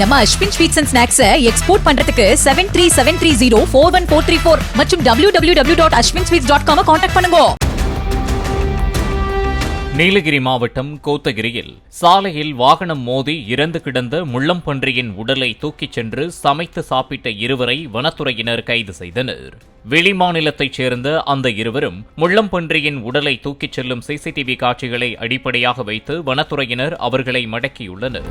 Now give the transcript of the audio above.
நம்ம Ashwin sweets and ஸ்நாக்ஸை export பண்றதுக்கு seven three seven three zero four one four three four மற்றும் W W W dot Ashwin sweets dot com contact பண்ணுங்க. நீலகிரி மாவட்டம் கோத்தகிரியில் சாலையில் வாகனம் மோதி இறந்து கிடந்த முள்ளம்பன்றியின் உடலை தூக்கிச் சென்று சமைத்து சாப்பிட்ட இருவரை வனத்துறையினர் கைது செய்தனர். வெளிமாநிலத்தைச் சேர்ந்த அந்த இருவரும் முள்ளம்பன்றியின் உடலை தூக்கிச் செல்லும் சிசிடிவி காட்சிகளை அடிப்படையாக வைத்து வனத்துறையினர் அவர்களை மடக்கியுள்ளனர்.